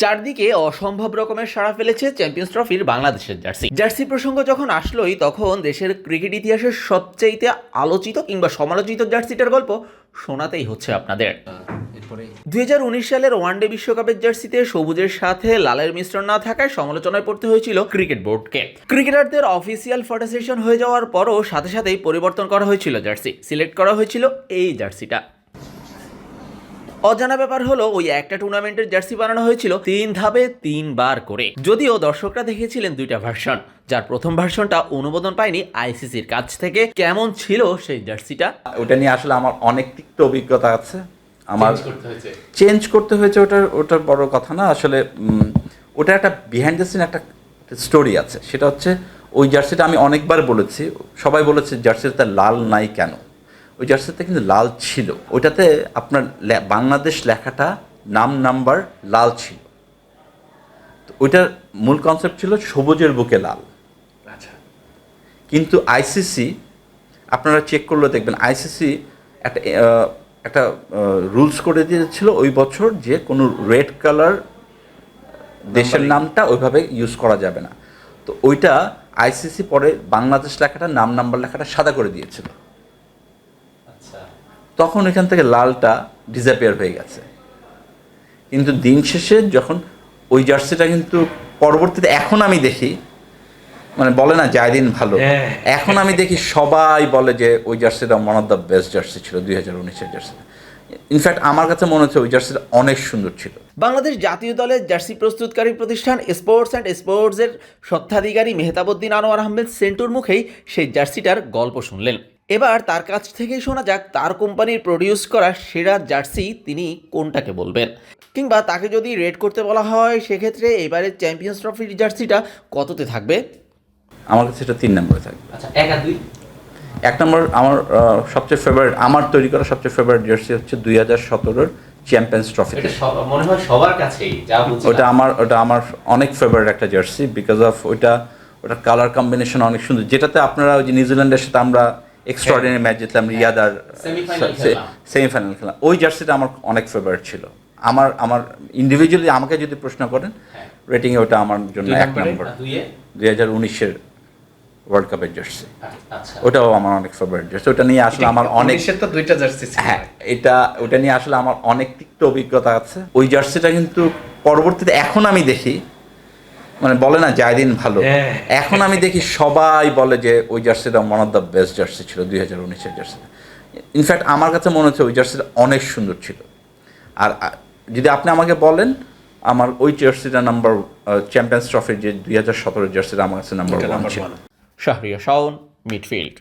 চারদিকে অসম্ভব রকমের সাড়া ফেলেছে চ্যাম্পিয়ন্স ট্রফির বাংলাদেশের জার্সি। জার্সি প্রসঙ্গ যখন আসলোই তখন দেশের ক্রিকেট ইতিহাসের সবচাইতে আলোচিত কিংবা সমালোচিত জার্সিটার গল্প শোনাতেই হচ্ছে আপনাদের। দুই সালের ওয়ানডে বিশ্বকাপের জার্সিতে সবুজের সাথে লালের মিশ্রণ না থাকায় সমালোচনায় পড়তে হয়েছিল ক্রিকেট বোর্ডকে। ক্রিকেটারদের অফিসিয়াল ফটো সেশন হয়ে যাওয়ার পরও সাথে সাথেই পরিবর্তন করা হয়েছিল জার্সি। সিলেক্ট করা হয়েছিল এই জার্সিটা। অজানা ব্যাপার হলো ওই একটা টুর্নামেন্টের জার্সি বানানো হয়েছিল তিন ধাপে তিনবার করে। যদিও দর্শকরা দেখেছিলেন দুইটা ভার্সন যার প্রথম ভার্সনটা অনুমোদন পায়নি আইসিসির কাছ থেকে। কেমন ছিল সেই জার্সিটা? ওটা নিয়ে আসলে আমার অনেক তিক্ত অভিজ্ঞতা আছে। আমার চেঞ্জ করতে হয়েছে। চেঞ্জ করতে হয়েছে ওটার ওটার বড় কথা না আসলে ওটা একটা বিহাইন্ড দ্য সিন একটা স্টোরি আছে। সেটা হচ্ছে ওই জার্সিটা আমি অনেকবার বলেছি। সবাই বলেছে জার্সিটা লাল নাই কেন? ওই জার্সিতে কিন্তু লাল ছিল। ওইটাতে আপনার বাংলাদেশ লেখাটা নাম নাম্বার লাল ছিল। তো ওইটার মূল কনসেপ্ট ছিল সবুজের বুকে লাল। আচ্ছা। কিন্তু আইসিসি আপনারা চেক করলে দেখবেন আইসিসি একটা একটা রুলস করে দিয়েছিল ওই বছর যে কোনো রেড কালার দেশের নামটা ওইভাবে ইউজ করা যাবে না। তো ওইটা আইসিসি পরে বাংলাদেশ লেখাটা নাম নাম্বার লেখাটা সাদা করে দিয়েছিল। তখন এখান থেকে লালটা ডিসঅ্যাপিয়ার হয়ে গেছে। কিন্তু দিন শেষে যখন ওই জার্সিটা কিন্তু পরবর্তীতে এখন আমি দেখি মানে বলে না দিন ভালো হ্যাঁ। এখন আমি দেখি সবাই বলে যে ওই জার্সিটা one of the best jersey ছিল দুই হাজার উনিশের জার্সিটা। ইনফ্যাক্ট আমার কাছে মনে হচ্ছে ওই জার্সিটা অনেক সুন্দর ছিল। বাংলাদেশ জাতীয় দলের জার্সি প্রস্তুতকারী প্রতিষ্ঠান স্পোর্টস অ্যান্ড স্পোর্টসের স্বত্বাধিকারী মেহতাবুদ্দিন আনোয়ার আহমেদ সেন্টুর মুখেই সেই জার্সিটার গল্প শুনলেন। এবার তার কাছ থেকেই শোনা যাক তার কোম্পানির প্রডিউস করা সেরা জার্সি তিনি কোনটাকে বলবেন। কিংবা তাকে যদি রেড করতে বলা হয় সেক্ষেত্রে এবারে চ্যাম্পিয়ন্স ট্রফির জার্সিটা কততে থাকবে? আমার কাছে এটা তিন নম্বরে থাকবে। আচ্ছা এক আর দুই? এক নম্বর আমার সবচেয়ে ফেভারিট আমার তৈরি করা সবচেয়ে ফেভারিট জার্সি হচ্ছে দুই হাজার সতেরোর চ্যাম্পিয়ন্স ট্রফি মনে হয় সবার কাছেই ওটা আমার ওটা আমার অনেক ফেভারিট একটা জার্সি বিকজ অফ ওইটা ওটার কালার কম্বিনেশন অনেক সুন্দর। যেটাতে আপনারা ওই যে নিউজিল্যান্ডের সাথে আমরা এক্সট্রাঅর্ডিনারি ম্যাচ জিতলাম রিয়াদ আর সেমিফাইনাল খেলাম ওই জার্সিটা আমার অনেক ফেভারিট ছিল। আমার আমার ইন্ডিভিজুয়ালি আমাকে যদি প্রশ্ন করেন হ্যাঁ। রেটিংয়ে ওটা আমার জন্য এক নম্বর দুই হাজার উনিশের ওয়ার্ল্ড কাপের জার্সি আচ্ছা। ওটাও আমার অনেক ফেভারিট জার্সি ওটা নিয়ে আসলে আমার অনেক তো দুইটা জার্সি হ্যাঁ এটা ওটা নিয়ে আসলে আমার অনেক তিক্ত অভিজ্ঞতা আছে। ওই জার্সিটা কিন্তু পরবর্তীতে এখন আমি দেখি। মানে বলে না জায়দিন ভালো। হ্যাঁ। এখন আমি দেখি সবাই বলে যে ওই জার্সিটা one of the best jersey ছিল দুই হাজার উনিশের জার্সিটা ইনফ্যাক্ট আমার কাছে মনে হচ্ছে ওই জার্সিটা অনেক সুন্দর ছিল। আর যদি আপনি আমাকে বলেন আমার ওই জার্সিটা নাম্বার চ্যাম্পিয়ন্স ট্রফির যে দুই হাজার সতেরো জার্সিটা আমার কাছে নাম্বার ওয়ান ছিল। শাহরিয়া শাওন মিডফিল্ড